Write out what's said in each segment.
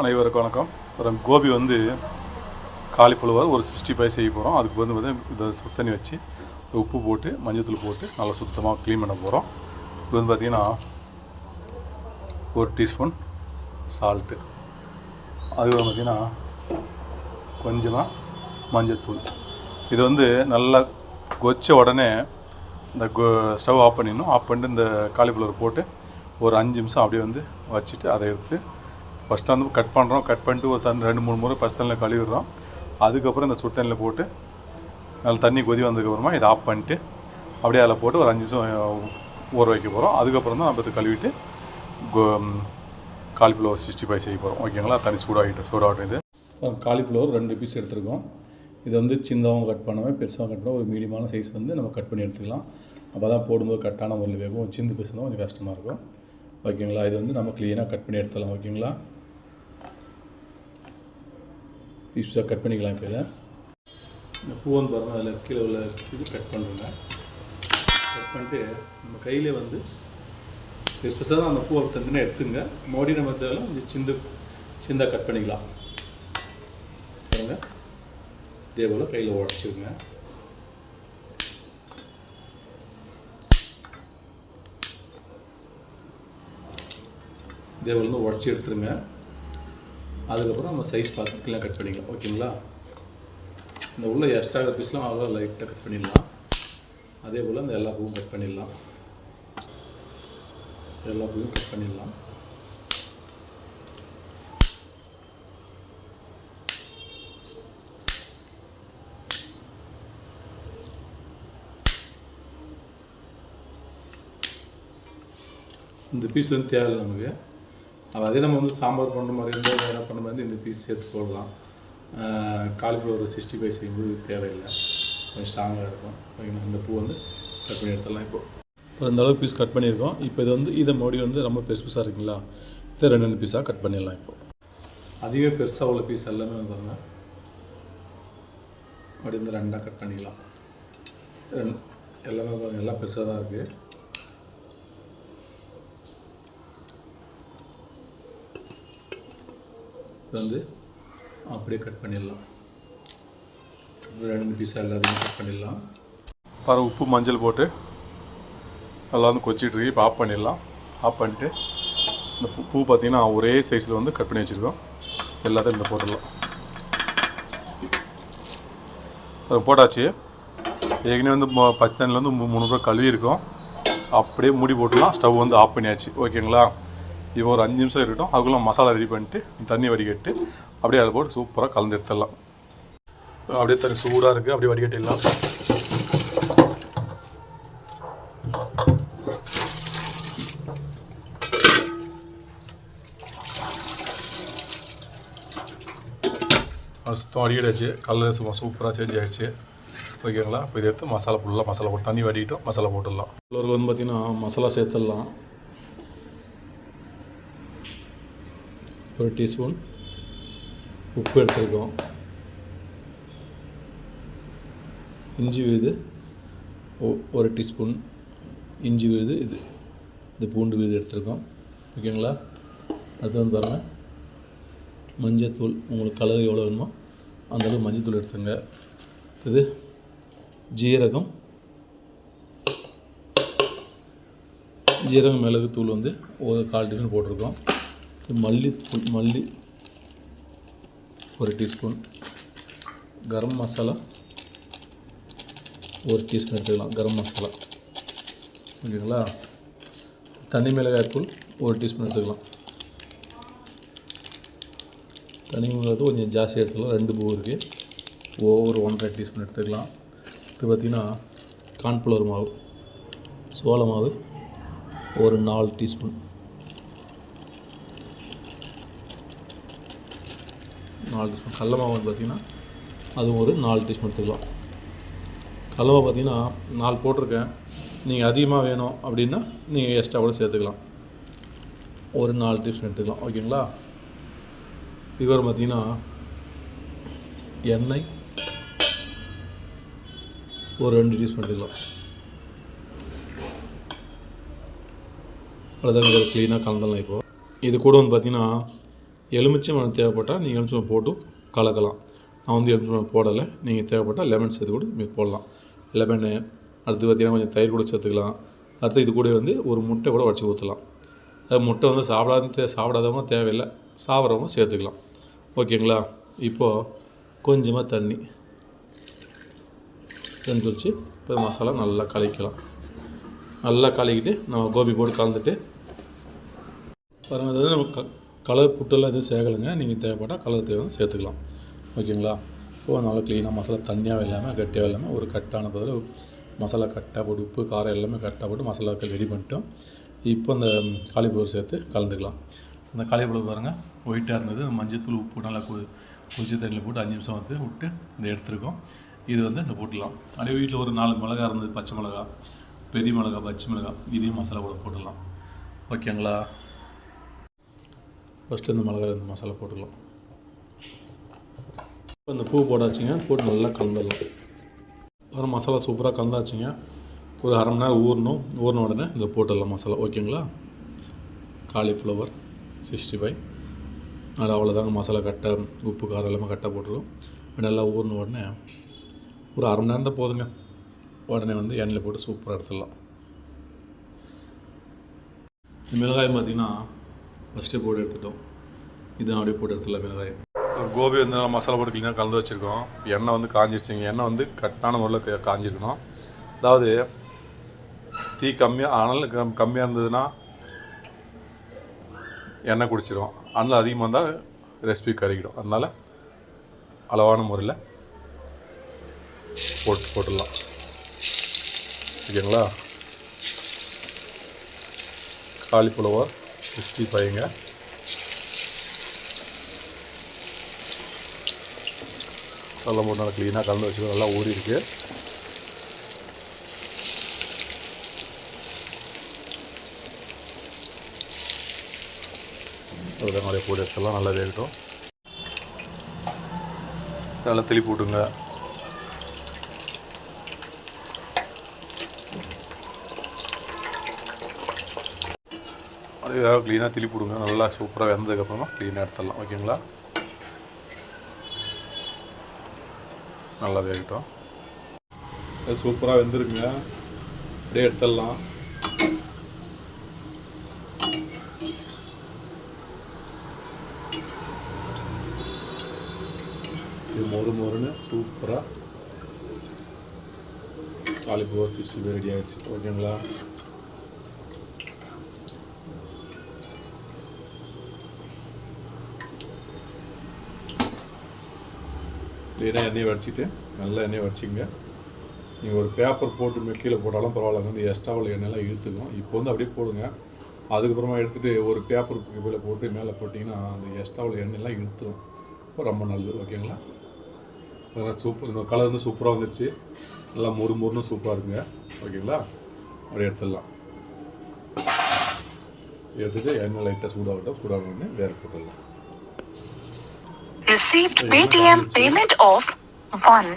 அனைவருக்கும் வணக்கம். அப்புறம் கோபி வந்து காலிஃப்ளவர் ஒரு சிக்ஸ்டி ஃபைவ் செய்ய போகிறோம் அதுக்கு வந்து பார்த்தீங்கன்னா இதை சுத்தண்ணி வச்சு உப்பு போட்டு மஞ்சத்தூள் போட்டு நல்லா சுத்தமாக க்ளீன் பண்ண போகிறோம் இது வந்து பார்த்திங்கன்னா ஒரு டீஸ்பூன் சால்ட்டு அதுக்கு பார்த்திங்கன்னா கொஞ்சமாக மஞ்சத்தூள் இது வந்து நல்லா கொச்ச உடனே இந்த ஸ்டவ் ஆஃப் பண்ணிடணும். ஆஃப் பண்ணிட்டு இந்த காலிஃப்ளவர் போட்டு ஒரு அஞ்சு நிமிஷம் அப்படியே வந்து வச்சுட்டு அதை எடுத்து ஃபஸ்ட்டு வந்து கட் பண்ணுறோம் கட் பண்ணிட்டு ஒரு தண்ணி ரெண்டு மூணு முறை ஃபஸ்ட் தண்ணியில் கழுவிடுறோம். அதுக்கப்புறம் இந்த சுடு தண்ணியில் போட்டு நல்லா தண்ணி கொதி வந்ததுக்கப்புறமா இதை ஆஃப் பண்ணிட்டு அப்படியே அதில் போட்டு ஒரு அஞ்சு நிமிஷம் ஊற வைக்க போகிறோம் அதுக்கப்புறம் தான் நம்ம இதை கழுவிட்டு காலிஃப்ளவர் சிக்ஸ்டி ஃபைவ் செய்ய போகிறோம் ஓகேங்களா தண்ணி சூடாகிட்டு சூடாகட்டும் இது. காலிஃப்ளவர் ரெண்டு பீஸ் எடுத்துருக்கோம். இதை வந்து சின்னதாகவும் கட் பண்ணாமல் பெருசாகவும் கட் பண்ணால் ஒரு மீடியமான சைஸ் வந்து நம்ம கட் பண்ணி எடுத்துக்கலாம். அப்போ தான் போடும்போது கரெக்டான முறையில் வேகும். சிந்து பீஸ் தான் கொஞ்சம் கஷ்டமாக இருக்கும். ஓகேங்களா இது வந்து நம்ம க்ளீனாக கட் பண்ணி எடுத்துடலாம். ஓகேங்களா பீஸாக கட் பண்ணிக்கலாம் இப்போ இதை. இந்த பூவன் வந்து பாருங்கள் அதில் கீழே உள்ள இது கட் பண்ணுறேங்க. கட் பண்ணிட்டு நம்ம கையிலே வந்து ஸ்பெஷலாக அந்த பூவை தந்துன்னு எடுத்துங்க. மோடி நம்ம தேவையில்ல கொஞ்சம் சிந்து சிந்தாக கட் பண்ணிக்கலாம். பாருங்க. இதே போல் கையில் உடச்சிருங்க. இதே போல் வந்து உடச்சி எடுத்துருங்க. அதுக்கப்புறம் நம்ம சைஸ் பார்த்து கீழே கட் பண்ணிக்கலாம் ஓகேங்களா இந்த உள்ள எக்ஸ்ட்ரா பீஸ்லாம் அவ்வளோ லைட்டாக கட் பண்ணிடலாம். அதே போல் இந்த எல்லா பூவும் கட் பண்ணிடலாம். எல்லா பூவும் கட் பண்ணிடலாம். இந்த பீஸ் வந்து தேவையில்லை நமக்கு. அதே நம்ம வந்து சாம்பார் பண்ணுற மாதிரி இருந்தால் வேறு பண்ண மாதிரி இந்த பீஸ் சேர்த்து போடலாம். காலிஃப்ளவர் சிக்ஸ்டி ஃபைவ் செய்யும்போது தேவையில்லை. கொஞ்சம் ஸ்ட்ராங்காக இருக்கும். ஓகேங்களா இந்த பூ வந்து கட் பண்ணி எடுத்துடலாம் இப்போது இப்போ இந்த அளவுக்கு பீஸ் கட் பண்ணியிருக்கோம். இப்போ இது வந்து இதை மறுபடியும் வந்து ரொம்ப பெருசு பெருசாக இருக்குங்களா? இதை ரெண்டு ரெண்டு பீஸாக கட் பண்ணிடலாம் இப்போது அதிகமே பெருசாக உள்ள பீஸ் எல்லாமே வந்தாங்க அப்படி வந்து ரெண்டாக கட் பண்ணிக்கலாம். எல்லாமே எல்லாம் பெருசாக தான் இருக்குது இது வந்து அப்படியே கட் பண்ணிடலாம். ரெண்டு பீஸாக எல்லாத்தையும் கட் பண்ணிடலாம். பாரு உப்பு மஞ்சள் போட்டு நல்லா வந்து கொச்சிட்டு இருக்கு. இப்போ ஆஃப் பண்ணிடலாம். ஆஃப் பண்ணிட்டு இந்த பூ பூ பார்த்திங்கன்னா ஒரே சைஸில் வந்து கட் பண்ணி வச்சுருக்கோம். எல்லாத்தையும் இந்த போட்டுடலாம். அது போட்டாச்சு. ஏற்கனவே வந்து பச்சை தண்ணியில் வந்து மூ- மூணு ரூபா கழுவி இருக்கும் அப்படியே மூடி போட்டுலாம் ஸ்டவ் வந்து ஆஃப் பண்ணியாச்சு. ஓகேங்களா? இப்போ ஒரு அஞ்சு நிமிஷம் இருக்கட்டும். அதுக்குள்ளே மசாலா ரெடி பண்ணிட்டு தண்ணி வடிகட்டு அப்படியே அதை போட்டு சூப்பராக கலந்து எடுத்துடலாம். அப்படியே தண்ணி சூடாக இருக்குது அப்படியே வடிகட்டிடலாம். சுத்தம் வடிகட்டாச்சு. கலர் சும்மா சூப்பராக சேஞ்ச் ஆகிடுச்சு ஓகேங்களா? இப்போ இதை எடுத்து மசாலா ஃபுல்லாக மசாலா போட்டு தண்ணி வடிக்கிட்டோம் மசாலா போட்டுடலாம். உள்ளவர்கள் வந்து பார்த்திங்கன்னா மசாலா சேர்த்துடலாம். ஒரு டீஸ்பூன் உப்பு எடுத்துருக்கோம். இஞ்சி விழுது ஒ- ஒரு டீஸ்பூன் இஞ்சி விழுது இது இது பூண்டு விழுது எடுத்துருக்கோம். ஓகேங்களா? அடுத்து வந்து பாருங்கள் மஞ்சத்தூள் உங்களுக்கு கலர் எவ்வளோ வேணுமோ அந்தளவு மஞ்சத்தூள் எடுத்துங்க. இது ஜீரகம் ஜீரகம் மிளகு தூள் வந்து ஒரு கால் டீஸ்பூன் போட்டிருக்கோம். மல்லித்தூள் மல்லி ஒரு டீஸ்பூன். கரம் மசாலா ஒரு டீஸ்பூன் எடுத்துக்கலாம் கரம் மசாலா. ஓகேங்களா? தனி மிளகாய் தூள் ஒரு டீஸ்பூன் எடுத்துக்கலாம். தனி மிளகாய்த்தூள் கொஞ்சம் ஜாஸ்தி எடுத்துக்கலாம் ரெண்டு பூ இருக்குது ஒவ்வொரு ஒன்றரை டீஸ்பூன் எடுத்துக்கலாம். இது பார்த்திங்கன்னா கான்ஃப்ளவர் மாவு சோள மாவு ஒரு நாலு டீஸ்பூன். நாலு டீஸ்பூன் கடல மாவு வந்து பார்த்திங்கன்னா அதுவும் ஒரு நாலு டீஸ்பூன் எடுத்துக்கலாம். கடல மாவு பார்த்திங்கன்னா நாலு போட்டிருக்கேன். நீங்கள் அதிகமாக வேணும் அப்படின்னா நீங்கள் எக்ஸ்ட்ரா கூட சேர்த்துக்கலாம். ஒரு நாலு டீஸ்பூன் எடுத்துக்கலாம். ஓகேங்களா? இதுவரை பார்த்திங்கன்னா எண்ணெய் ஒரு ரெண்டு டீஸ்பூன் எடுத்துக்கலாம். அவ்வளோதான் க்ளீனாக கலந்துடலாம் இப்போது இது கூட வந்து பார்த்திங்கன்னா எலுமிச்சம்பழம் தேவைப்பட்டால் நீங்கள் எலுமிச்சம்பழம் போட்டு கலக்கலாம். நான் வந்து எலுமிச்சம்பழம் போடலை. நீங்கள் தேவைப்பட்டால் லெமன் சேர்த்து கூட நீங்கள் போடலாம். லெமனு அடுத்து பார்த்தீங்கன்னா கொஞ்சம் தயிர் கூட சேர்த்துக்கலாம். அடுத்து இது கூட வந்து ஒரு முட்டை கூட உடச்சி ஊற்றலாம் அது முட்டை வந்து சாப்பிடாத சாப்பிடாதவங்க தேவையில்லை. சாப்பிட்றவங்க சேர்த்துக்கலாம். ஓகேங்களா? இப்போது கொஞ்சமாக தண்ணி. தண்ணி வச்சு இப்போ மசாலா நல்லா கலக்கலாம். நல்லா கலக்கிட்டு நம்ம கோபி போட்டு கலந்துட்டு பாருங்கள் அது நம்ம க கலர் புட்டெல்லாம் எதுவும் சேர்க்கலைங்க. நீங்கள் தேவைப்பட்டால் கலர் தேவை சேர்த்துக்கலாம். ஓகேங்களா? இப்போ நல்லா க்ளீனாக மசாலா தண்ணியாகவும் இல்லாமல் கட்டியாக இல்லாமல் ஒரு கட்டான பதில் மசாலா கட்டாக போட்டு உப்பு காரம் எல்லாமே கட்டாக போட்டு மசாலாக்கள் ரெடி பண்ணிட்டோம். இப்போ அந்த காலிஃப்ளவர் சேர்த்து கலந்துக்கலாம். அந்த காலிஃப்ளவர் பாருங்கள் ஒயிட்டாக இருந்தது. மஞ்சத்தூள் உப்பு நல்லா கு குளிச்சு தண்ணியில் போட்டு அஞ்சு நிமிஷம் வந்து விட்டு இந்த எடுத்துருக்கோம். இது வந்து இந்த போட்டுடலாம். அப்படியே வீட்டில் ஒரு நாலு மிளகா இருந்தது பச்சை மிளகா பெரிய மிளகா பச்சை மிளகா இதையும் மசாலா கூட போட்டுடலாம். ஓகேங்களா? ஃபஸ்ட்டு இந்த மிளகாய் இந்த மசாலா போட்டுக்கலாம். இப்போ இந்த பூ போட்டாச்சுங்க போட்டு நல்லா கலந்துடலாம். அப்புறம் மசாலா சூப்பராக கலந்தாச்சுங்க. ஒரு அரை மணி நேரம் ஊறணும். ஊறின உடனே இதில் போட்டுடலாம் மசாலா. ஓகேங்களா? Cauliflower sixty five. அது அவ்வளோதாங்க மசாலா கட்டை உப்பு காரம் எல்லாமே கட்டை போட்டுருவோம் நல்லா ஊறின உடனே ஒரு அரை மணி நேரம் தான் போதுங்க. உடனே வந்து எண்ணெயில் போட்டு சூப்பராக எடுத்துடலாம். மிளகாய் பார்த்திங்கன்னா ஃபஸ்ட்டு போட்டு எடுத்துட்டோம். இதான் அப்படியே போட்டு எடுத்துடலாம் மிளகாய். கோபி வந்து நல்லா மசாலா போட்டு க்ளீனாக கலந்து வச்சுருக்கோம். எண்ணெய் வந்து காஞ்சிருச்சுங்க. எண்ணெய் வந்து கட்டான முறையில் காஞ்சிருக்கணும். அதாவது தீ கம்மியாக அனல் கம் கம்மியாக இருந்ததுன்னா எண்ணெய் குடிச்சிடும் அனல் அதிகமாக இருந்தால் ரெசிபி கறிக்கிடும் அதனால் அளவான முறையில் போட்டு போட்டுடலாம். ஓகேங்களா? காலிஃப்ளவர். சிக்ஸ்டி ஃபைவ்ங்க நல்லா மூணு நாள் க்ளீனாக கலந்து வச்சுக்கோ நல்லா ஊறி இருக்கு அதுதான் நிறைய போட்டு எடுத்துலாம் நல்லா வேகட்டும். நல்லா தெளிப்பு விட்டுங்க அது ஏதாவது க்ளீனாக திருப்பி விடுங்க நல்லா சூப்பராக வெந்ததுக்கப்புறமா க்ளீனாக எடுத்துடலாம். ஓகேங்களா? நல்லா வேகட்டும் அது சூப்பராக வெந்துருங்க அப்படியே எடுத்துடலாம். இது மொறு மொறுன்னு சூப்பராக தாலிபோர் சிஸ்டம் ரெடி ஆகிடுச்சு ஓகேங்களா? க்ளீனாக எண்ணெயை வடிச்சிட்டு நல்லா எண்ணெயை வடிச்சிங்க நீங்கள் ஒரு பேப்பர் போட்டு மே- கீழே போட்டாலும் பரவாயில்ல. வந்து எக்ஸ்ட்ராவில் எண்ணெயெல்லாம் இழுத்துக்கும். இப்போ வந்து அப்படியே போடுங்க. அதுக்கப்புறமா எடுத்துகிட்டு ஒரு பேப்பர் கீழே போட்டு மேலே போட்டிங்கன்னா அந்த எக்ஸ்ட்ராவில் எண்ணெயெல்லாம் இழுத்துரும். ரொம்ப நல்லது. ஓகேங்களா அதெல்லாம் சூப்பர் இந்த கலர் வந்து சூப்பராக வந்துருச்சு. நல்லா மொறு மொறுன்னு சூப்பராக இருக்குங்க. ஓகேங்களா அப்படியே எடுத்துடலாம். எடுத்துகிட்டு எண்ணெய் லைட்டாக சூடாகட்டும். சூடாகணுன்னு வேறு போட்டுடலாம். Received Paytm payment of 1.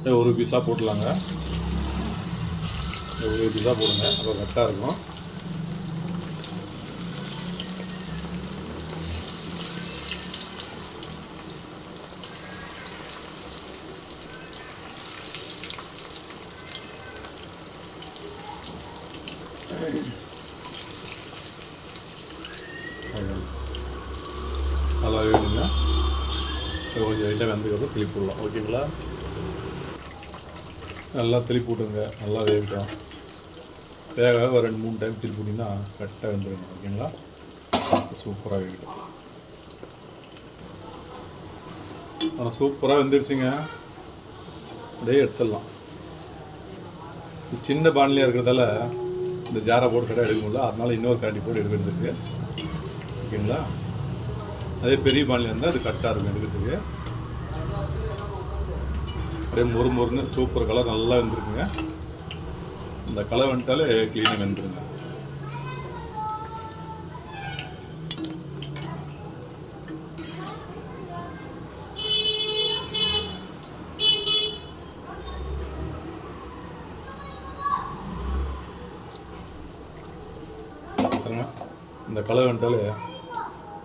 சரி, ஒரு பீஸாக போட்டுலாங்க. ஒரு பீஸாக போடுங்க. அப்போ கரெக்டாக இருக்கும். நல்லா வேணுங்க கொஞ்சம் லைட்டாக வெந்ததுக்கப்புறம் திருப்பி விடலாம் ஓகேங்களா? நல்லா திருப்பி விட்டுங்க நல்லா வேகட்டும். வேக ஒரு ரெண்டு மூணு டைம் திருப்பி விட்டிங்கன்னா கரெக்டாக வெந்துடுங்க ஓகேங்களா? சூப்பராக வேகட்டும். ஆனால் சூப்பராக வெந்துருச்சுங்க. அப்படியே எடுத்துடலாம். சின்ன பானிலையாக இருக்கிறதால இந்த ஜாரை போட்டு கடை எடுக்க முடியல. அதனால இன்னொரு கரண்டி போட்டு எடுக்கிறதுக்கு ஓகேங்களா? அதே பெரிய பானில் இருந்தால் அது கரெக்டாக இருக்கும் எடுக்கிறதுக்கு அப்படியே மொறு மொறுன்னு சூப்பர் கலர் நல்லா வந்துருக்குங்க. இந்த கலர் வந்துட்டாலே க்ளீனாக வந்துருங்க. இந்த கலர் வந்துட்டாலே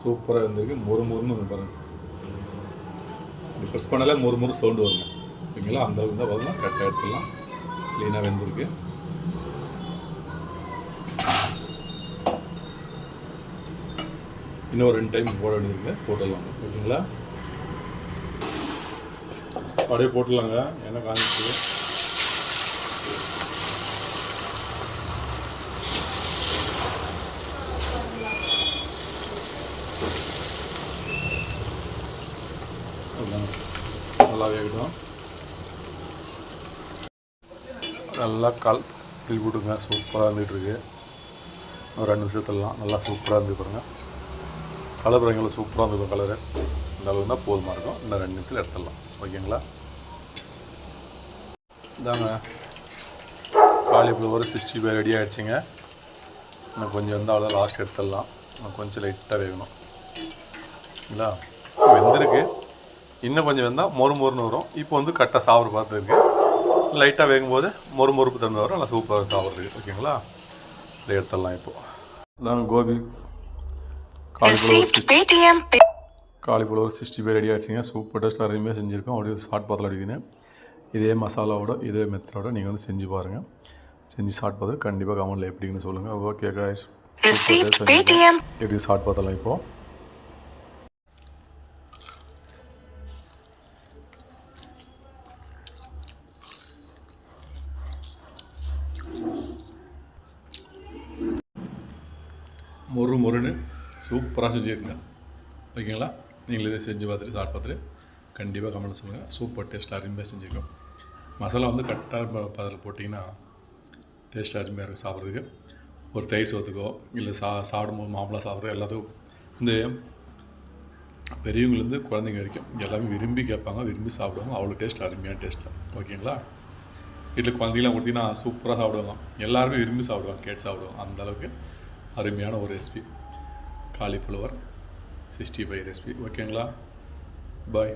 சூப்பராக இருந்திருக்கு. மொறு மொறுன்னு பாருங்கள் இப்படி ப்ரெஸ் பண்ணாலே மொறு மொறு சவுண்டு வருங்க. ஓகேங்களா அந்த அளவுக்கு தான் வரலாம் கரெக்டாக எடுத்துடலாம். க்ளீனாக வெந்திருக்கு இன்னும் ரெண்டு டைம் போட வேண்டியதுங்க போட்டுடலாம். ஓகேங்களா? அப்படியே போட்டுடலாங்க. என்ன காஞ்சிச்சு நல்லா வேகட்டும் நல்லா கால் கிளி விடுங்க சூப்பராக இருந்துகிட்ருக்கு. ஒரு ரெண்டு நிமிஷத்துலலாம் நல்லா சூப்பராக இருந்து பாருங்கள் கலர் பாருங்களா சூப்பராக இருந்துக்கும் கலரு. இந்த அளவு தான் போதுமாக இருக்கும். இன்னும் ரெண்டு நிமிஷத்தில் எடுத்துடலாம். ஓகேங்களா? இதாங்க காலிஃப்ளவர் சிக்ஸ்டி ஃபைவ் ரெடி ஆகிடுச்சிங்க இன்னும் கொஞ்சம் இருந்தால் அவ்வளோ லாஸ்ட் எடுத்துடலாம். இன்னும் கொஞ்சம் லைட்டாக வேகணும். இல்லைங்களா வெந்திருக்கு. இன்னும் கொஞ்சம் வெந்தால் மொறு மொறுன்னு வரும். இப்போ வந்து கரெக்டாக சாப்பிட பார்த்துருக்கு லைட்டாக வேகும்போது மொறு மொறுப்பு தந்து வரும். நல்லா சூப்பராக சாப்பிட்றதுக்கு ஓகேங்களா இதை எடுத்துடலாம் இப்போது இதாங்க gobi. Cauliflower sixty cauliflower sixty five ready ஆகிடுச்சிங்க super taste அருமையாக செஞ்சுருக்கோம் அப்படியே ஷார்ட் பாத்தில் அடிக்கிறேன். இதே மசாலாவோட இதே மெத்தடோட நீங்கள் வந்து செஞ்சு பாருங்கள் செஞ்சு ஷார்ட் பார்த்துட்டு கண்டிப்பாக கமெண்ட்டில் எப்படின்னு சொல்லுங்கள் ஓகே காய்ஸ் எப்படி ஷார்ட் பார்த்தலாம் இப்போது மொறு மொறுன்னு சூப்பராக செஞ்சுருங்க ஓகேங்களா? நீங்களே இதை செஞ்சு பார்த்துட்டு சாப்பிட்டு பார்த்துட்டு கண்டிப்பாக கமெண்ட் சொல்லுங்கள் சூப்பர் டேஸ்ட்டாக அருமையாக செஞ்சுருக்கோம். மசாலா வந்து கரெக்டாக அதில் போட்டிங்கன்னா டேஸ்ட்டாக அருமையாக இருக்குது சாப்பிட்றதுக்கு. ஒரு தயிர் சோத்துக்கோ இல்லை சா சாப்பிடும்போது மாம்பழம் சாப்பிட்றது எல்லாத்துக்கும். இந்த பெரியவங்கலேருந்து குழந்தைங்க வரைக்கும் எல்லாமே விரும்பி கேட்பாங்க விரும்பி சாப்பிடுவாங்க. அவ்வளோ டேஸ்ட் அருமையான டேஸ்ட்டு ஓகேங்களா? வீட்டில் குழந்தைங்களாம் கொடுத்தீங்கன்னா சூப்பராக சாப்பிடுவாங்க. எல்லாருமே விரும்பி சாப்பிடுவாங்க கேட்டு சாப்பிடுவாங்க. அந்த அளவுக்கு அருமையான ஒரு recipe cauliflower sixty five recipe ஓகேங்களா பாய்